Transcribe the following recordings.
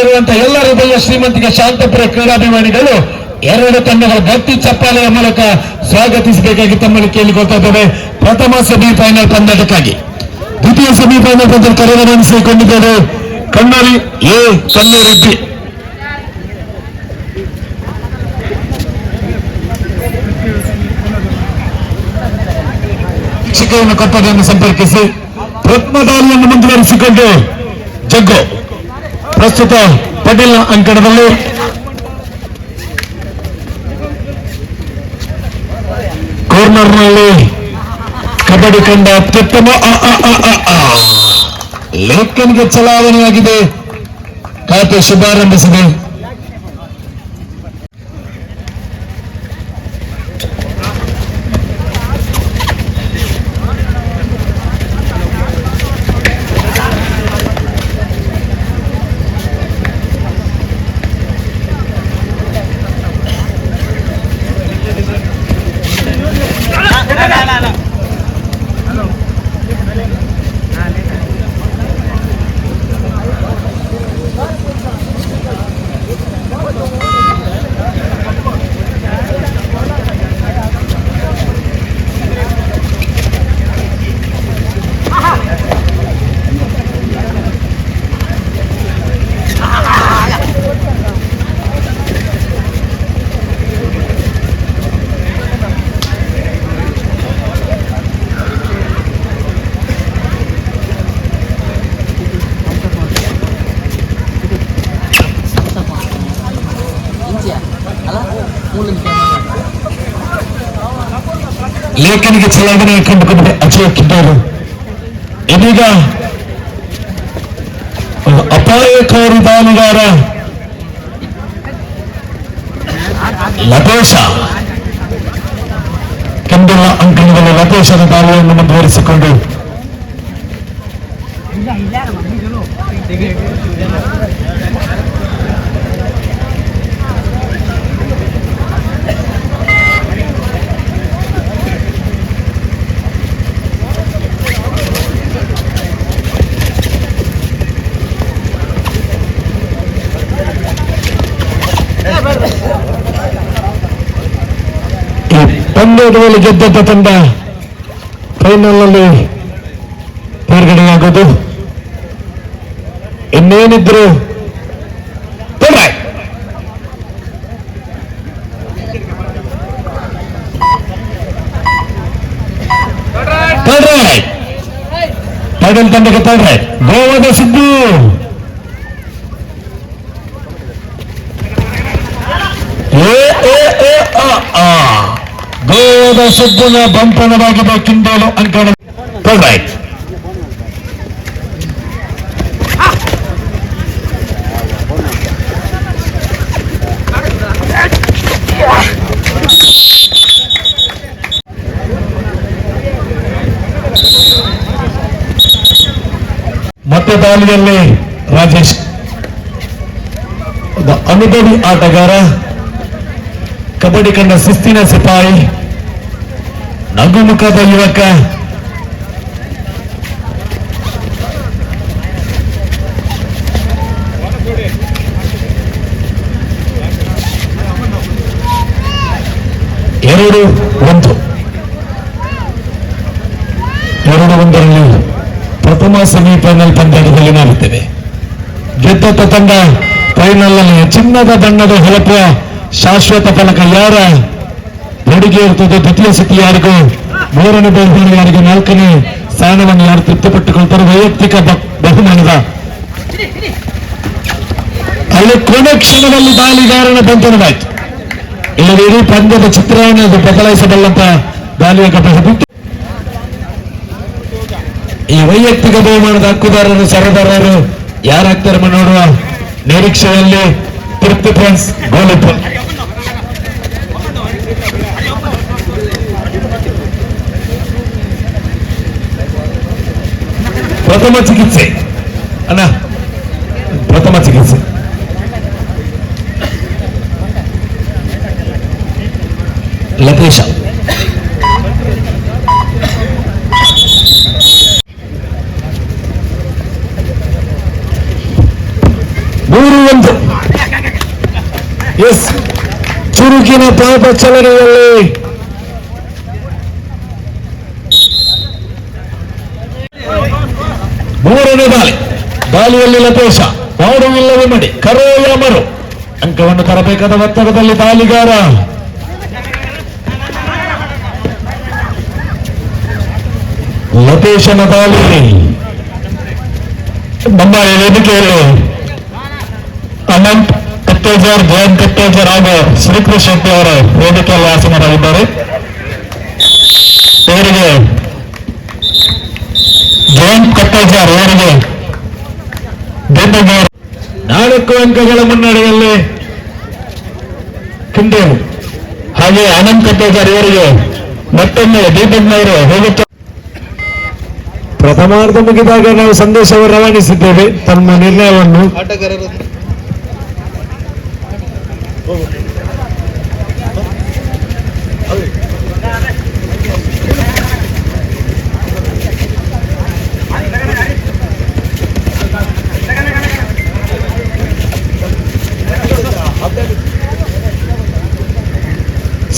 ಎಲ್ಲ ಹೃದಯ ಶ್ರೀಮಂತಿಗೆ ಶಾಂತಪುರ ಕ್ರೀಡಾಭಿಮಾನಿಗಳು ಎರಡು ತಂಡಗಳ ಭಕ್ತಿ ಚಪ್ಪಾಳೆಯ ಮೂಲಕ ಸ್ವಾಗತಿಸಬೇಕಾಗಿ ತಮ್ಮಲ್ಲಿ ಕೇಳಿಕೊಳ್ತಾ ಪ್ರಥಮ ಸೆಮಿಫೈನಲ್ ಪಂದ್ಯಕ್ಕಾಗಿ ದ್ವಿತೀಯ ಸೆಮಿಫೈನಲ್ ಪಂದ್ಯ ಕರೆಗಮನಿಸಿಕೊಂಡಿದ್ದಾರೆ ಕಣ್ಣೂರಿ ಎ ಕಣ್ಣೂರಿ ಬಿ ಶಿಖರವನ್ನು ಕೊಠಡಿಯನ್ನು ಸಂಪರ್ಕಿಸಿ. ರತ್ನದಾಳಿಯನ್ನು ಮುಂದುವರಿಸಿಕೊಂಡು ಜಗ್ಗು. ಪ್ರಸ್ತುತ ಪಟೇಲ್ ಅಂಕಣದಲ್ಲಿ ಕಾರ್ನರ್ನಲ್ಲಿ ಕಬಡ್ಡಿ ಕಂಡ ಅತ್ಯುತ್ತಮ. ಲೇಖನ್ಗೆ ಚಲಾವಣೆಯಾಗಿದೆ. ಖಾತೆ ಶುಭಾರಂಭಿಸಿದೆ. ಲೇಖನಿಗೆ ಚಲಾವಣೆ ಕಂಡುಕೊಂಡು ಅಜಯ್ ಕಿದ್ದಾರು ಇದೀಗ ಒಂದು ಅಪಾಯಕಾರಿ ದಾಳಿಗಾರ ಲತೇಶ ಕೆಂಬೆಲ್ಲ ಅಂಕಣದಲ್ಲಿ ಲತೇಶನ ದಾಳಿಯನ್ನು ಮುಂದುವರಿಸಿಕೊಂಡು ಈ ಪಂದ್ಯದಲ್ಲಿ ಗೆದ್ದಂತ ತಂಡ ಫೈನಲ್ನಲ್ಲಿ ತೇರ್ಗಡೆಯಾಗೋದು ಇನ್ನೇನಿದ್ರು ತಂಡಕ್ಕೆ ತೊಂದ್ರೆ. ಗೋವಾದ ಸಿದ್ದು. ಗೋವಾದ ಸಿದ್ದುನ ಬಂಪನವಾಗಿದೆ ಕಿಂಡೋಲು ಅಂಕಣ ರೈಟ್ ಮತ್ತೆ ದಾಳಿಯಲ್ಲಿ ರಾಜೇಶ್ ಒಬ್ಬ ಅನುಭವಿ ಆಟಗಾರ ಕಬಡ್ಡಿ ಕಂಡ ಶಿಸ್ತಿನ ಸಿಪಾಯಿ ನಗುಮುಖದ ಯುವಕ. ಎರಡು ಒಂದು. ಎರಡು ಒಂದರಲ್ಲಿ ಪ್ರಥಮ ಸೆಮಿಫೈನಲ್ ಪಂದ್ಯದಲ್ಲಿ ನಾಡುತ್ತೇವೆ ಗೆದ್ದ ತಂಡ ಫೈನಲ್ ಚಿನ್ನದ ಬಣ್ಣದ ಹೊಲಪುವ ಶಾಶ್ವತ ಫಲಕ ಯಾರ? ನಡಿಗೆ ಇರ್ತದೆ, ದ್ವಿತೀಯ ಸ್ಥಿತಿ ಯಾರಿಗೂ? ಮೂರನೇ ಬಹುಮಾನ ಯಾರಿಗೂ? ನಾಲ್ಕನೇ ಸ್ಥಾನವನ್ನು ಯಾರು ತೃಪ್ತಿಪಟ್ಟುಕೊಳ್ತಾರೆ? ವೈಯಕ್ತಿಕ ಬಹುಮಾನದ. ಅಲ್ಲಿ ಕೊನೆ ಕ್ಷಣದಲ್ಲಿ ದಾಳಿಗಾರನ ಬಂಧನವಾಯಿತು ಇಲ್ಲದೆ ಇಡೀ ಪಂದ್ಯದ ಚಿತ್ರವನ್ನು ಅದು ಬದಲಾಯಿಸಬಲ್ಲಂತ ದಾಳಿಯಾಗಬಹುದು ಈ ವೈಯಕ್ತಿಕ ಬಹುಮಾನದ ಹಕ್ಕುದಾರರು, ಸರದಾರರು ಯಾರಾಗ್ತಾರೆ ನೋಡುವ ನಿರೀಕ್ಷೆಯಲ್ಲಿ ತೃಪ್ತಿ ಫ್ರೆಂಡ್ಸ್ ಪ್ರಥಮ ಚಿಕಿತ್ಸೆ ಅಣ್ಣ ಪ್ರಥಮ ಚಿಕಿತ್ಸೆ ಲತೇಶ ಮೂರು ಬಂತು ಎಸ್ ಚುರುಕಿನ ಪಾಪ ಚಲನೆಯಲ್ಲಿ ಮೂರನೇ ದಾಳಿ. ದಾಳಿಯಲ್ಲಿ ಲತೇಶ ಮಾಡುವಿಲ್ಲವೇ ಮಡಿ, ಕರೋಯ ಮರು. ಅಂಕವನ್ನು ತರಬೇಕಾದ ಒತ್ತಡದಲ್ಲಿ ದಾಳಿಗಾರ. ಲತೇಶನ ದಾಳಿ. ನಮ್ಮ ವೇದಿಕೆಯಲ್ಲಿ ಅನಂತ್ ಕತ್ತೇಜರ್ ಜಯಂತ್ ಕತ್ತೇಜರ್ ಹಾಗೂ ಶ್ರೀಕೃಷ್ಣ ಶೆಟ್ಟಿ ಅವರು ವೇದಿಕೆಯಲ್ಲಿ ಆಸೀನರಾಗಿದ್ದಾರೆ. ಇವರಿಗೆ ಜಯಂತ್ ಕತ್ತೇಜರ್ ಇವರಿಗೆ ಗೆದ್ದಿದ್ದಾರೆ ನಾಲ್ಕು ಅಂಕಗಳ ಮುನ್ನಡೆಯಲ್ಲಿ ಕಿಂಡೆ ಹಾಗೆ ಆನಂದ್ ಕಟ್ಟೇಜಾರ್ ಇವರಿಗೆ ಮತ್ತೊಮ್ಮೆ ದೀಪಕ್ನವರು ಹೋಗುತ್ತಾರೆ ಪ್ರಥಮಾರ್ಧ ಮುಗಿದಾಗ ನಾವು ಸಂದೇಶವನ್ನು ರವಾನಿಸಿದ್ದೇವೆ. ತಮ್ಮ ನಿರ್ಣಯವನ್ನು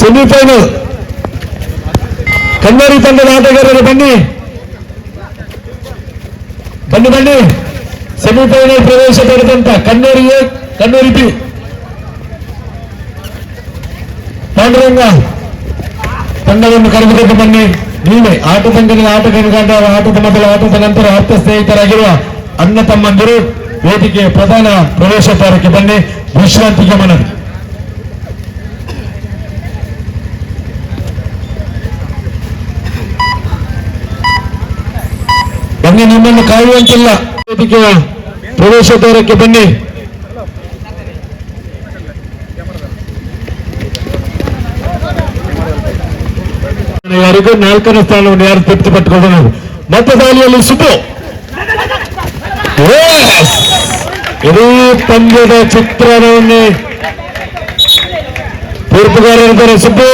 ಸೆಮಿಫೈನಲ್. ಕನ್ನಡಿ ತಂಡದ ಆಟಗಾರರು ಬನ್ನಿ. ಬನ್ನಿ ಬನ್ನಿ. ಸೆಮಿಫೈನಲ್ ಪ್ರವೇಶ ಪಡೆದಂತ ಕಣ್ಣೂರಿ ಎ ಕಣ್ಣೂರಿ ಪಾಂಡುರಂಗ, ತಂಡವನ್ನು ಕರೆದುಕೊಂಡು ಬನ್ನಿ. ನೀವೇ ಆಟದಂಗದ ಆಟಗಾರ ಆಟದ ಮೊದಲ ಆಟದ ನಂತರ ಆಪ್ತ ಸ್ನೇಹಿತರಾಗಿರುವ ಅಣ್ಣ ತಮ್ಮಂದಿರು ವೇದಿಕೆಯ ಪ್ರಧಾನ ಪ್ರವೇಶ ದ್ವಾರಕ್ಕೆ ಬನ್ನಿ. ವಿಶ್ರಾಂತಿಗೆ ಮನವಿ. ಬನ್ನಿ, ನಿಮ್ಮನ್ನು ಕಾಯುವಂತಿಲ್ಲ. ವೇದಿಕೆಯ ಪ್ರವೇಶ ದ್ವಾರಕ್ಕೆ ಬನ್ನಿ. ಯಾರಿಗೂ ನಾಲ್ಕನೇ ಸ್ಥಾನವನ್ನು ಯಾರು ತೃಪ್ತಿ ಪಟ್ಟುಕೊಂಡು ಮತ್ತೆ ದಾಳಿಯಲ್ಲಿ ಸುಬ್ಬು. Yes! ಇಡೀ ಪಂದ್ಯದ ಚಿತ್ರಣವನ್ನೇ ತೀರ್ಪುಗಾರರಿದ್ದಾರೆ ಸುಬ್ಬು.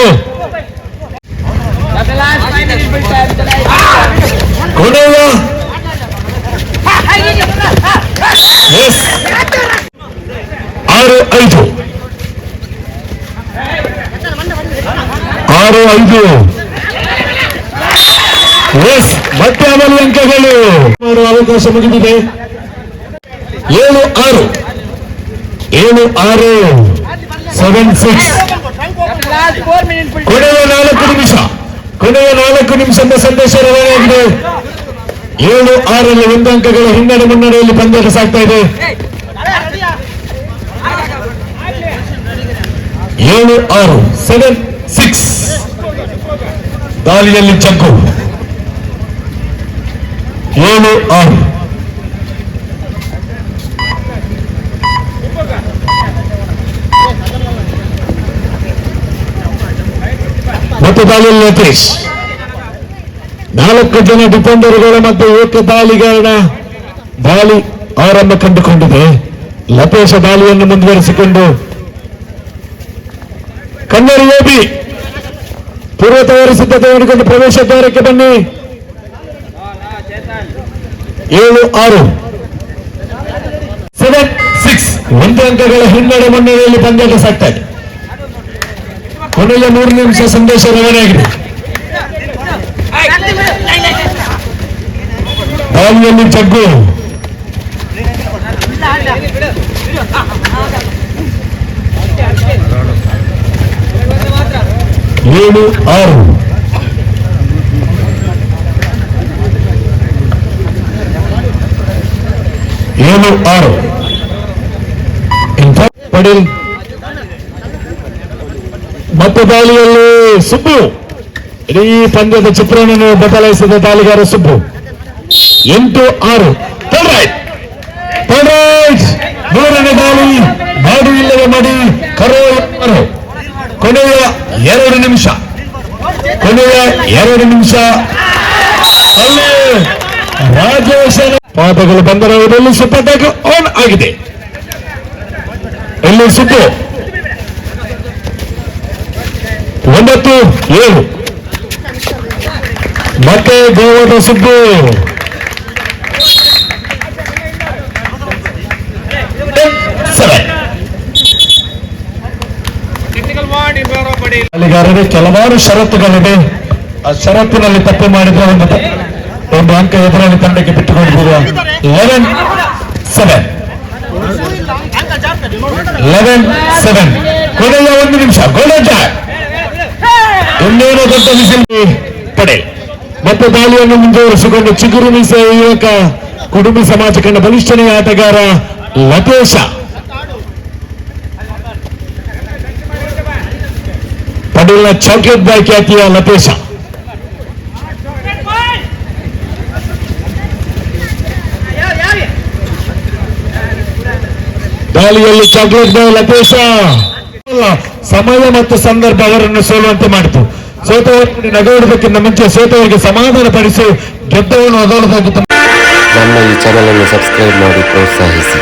ಕೊನೆಯ ಎಸ್ ಆರು ಐದು ಆರು ಐದು ಎಸ್ ಮತ್ತೆ ಅವರ ಅಂಕಗಳು ಮಾಡುವ ಅವಕಾಶ ಮುಗಿದಿದೆ ಏಳು ಆರು ಏಳು ಆರು ಸೆವೆನ್ ಸಿಕ್ಸ್ ಕೊನೆಯ ನಾಲ್ಕು ನಿಮಿಷ ಕೊನೆಯ ನಾಲ್ಕು ನಿಮಿಷದ ಸಂದೇಶ ರವಾನೆಯಾಗಿದೆ ಏಳು, ಆರಲ್ಲಿ ಒಂದು ಅಂಕಗಳ ಹಿನ್ನಡೆ ಮುನ್ನಡೆಯಲ್ಲಿ ಪಂದ್ಯಕ್ಕೆ ಸಾಗ್ತಾ ಇದೆ. ಏಳು, ಆರು ಸೆವೆನ್ ಸಿಕ್ಸ್ ದಾಳಿಯಲ್ಲಿ ಚಕ್ಕು ಏಳು, ಆರು. ಮತ್ತು ದಾಳಿಯಲ್ಲಿ ಲತೀಶ್ ನಾಲ್ಕು ಜನ ಡಿಫೆಂಡರ್ಗಳ ಮತ್ತು ಏಕ ದಾಳಿಗಾರನ ದಾಳಿ ಆರಂಭ ಕಂಡುಕೊಂಡಿದೆ? ಲಪೇಶ ದಾಳಿಯನ್ನು ಮುಂದುವರಿಸಿಕೊಂಡು. ಕನ್ನಡಿ ಓಬಿ ಪೂರ್ವ ತಯಾರಿ ಸಿದ್ಧತೆ ಮಾಡಿಕೊಂಡು ಪ್ರವೇಶ ದ್ವಾರಕ್ಕೆ ಬನ್ನಿ. ಏಳು, ಆರು. ಸೆವೆನ್ ಸಿಕ್ಸ್ ಒಂದು ಅಂಕಗಳ ಹಿನ್ನಡೆ ಮುನ್ನಡೆಯಲ್ಲಿ ಪಂದ್ಯಾಟ ಸಾಕ್ತಾ ಕೊನೆಯ ಮೂರು ನಿಮಿಷ ಸಂದೇಶ ರವಾನೆಯಾಗಿದೆ. ದಾಳಿಯಲ್ಲಿ ಜಗ್ಗು ಏಳು ಆರು ಏಳು ಆರು ಇಂಥ ಪಡೀಲ್ ಮತ್ತೆ ದಾಳಿಯಲ್ಲಿ ಸುಬ್ಬು ಇಡೀ ಪಂದ್ಯದ ಚಿತ್ರಣವನ್ನು ಬದಲಾಯಿಸಿದ ದಾಳಿಗಾರ ಸುಬ್ಬು ಎಂಟು ಆರು. ಮೂರನೇ ದಾಳಿ. ಮಾಡಿ ಇಲ್ಲವೇ ಮಾಡಿ. ಕರೋ ಕೊನೆಯ ಎರಡು ನಿಮಿಷ. ಕೊನೆಯ ಎರಡು ನಿಮಿಷ. ಅಲ್ಲಿ ರಾಜೇಶನ ಪಾದಗಳು ಬಂದರೆ ಸುಪ್ಪಟ್ಟಾಗ ಆನ್ ಆಗಿದೆ. ಇಲ್ಲಿ ಸುದ್ದು. ಒಂಬತ್ತು ಏಳು. ಮತ್ತೆ ಗೋವಾದ ಸುಬ್ಬು ಸೆವೆನ್ ಅಲ್ಲಿಗಾರರಿಗೆ ಕೆಲವಾರು ಷರತ್ತುಗಳಿವೆ ಆ ಷರತ್ತಿನಲ್ಲಿ ತಪ್ಪು ಮಾಡಿದ್ರೆ ಒಂದು ಒಂದು ಅಂಕ ಎದುರಾಳಿ ತಂಡಕ್ಕೆ ಬಿಟ್ಟುಕೊಂಡಿರುವ ಲೆವೆನ್ ಸೆವೆನ್ ಲೆವೆನ್ ಸೆವೆನ್ ಕೊನೆಯ ಒಂದು ನಿಮಿಷ. ಟ್ಯಾಗ್ ಇನ್ನೇನು ದೊಡ್ಡ ವಿಸಿಲ್ ಪಡೆ. ಮತ್ತೆ ದಾಳಿಯನ್ನು ಮುಂದುವರಿಸಿಕೊಂಡು ಚಿಗುರು ಮೀಸೆ ಯುವಕ, ಕುಟುಂಬ ಸಮಾಜ ಕಂಡ ಬಲಿಷ್ಠನೆಯ ಆಟಗಾರ ಲತೇಶ. ಪಡೀಲ್ನ ಚಾಕ್ಲೇಟ್ ಬಾಯ್ ಖ್ಯಾತಿಯ ಲತೇಶ. ದಾಳಿಯಲ್ಲಿ ಚಾಕ್ಲೇಟ್ ಬಾಯ್ ಲತೇಶ. ಸಮಯ ಮತ್ತು ಸಂದರ್ಭ ಅವರನ್ನು ಸೋಲುವಂತೆ ಮಾಡಿತು. ಸೋತವರಿಗೆ ನಗೋಡುವುದಕ್ಕಿಂತ ಮುಂಚೆ ಸೋತವರಿಗೆ ಸಮಾಧಾನ ಪಡಿಸಿ ಗೆದ್ದವನ್ನು ಅದೊಳದಾಗಿ ನಮ್ಮ ಈ ಚಾನಲ್ ಅನ್ನು ಸಬ್ಸ್ಕ್ರೈಬ್ ಮಾಡಿ, ಪ್ರೋತ್ಸಾಹಿಸಿ.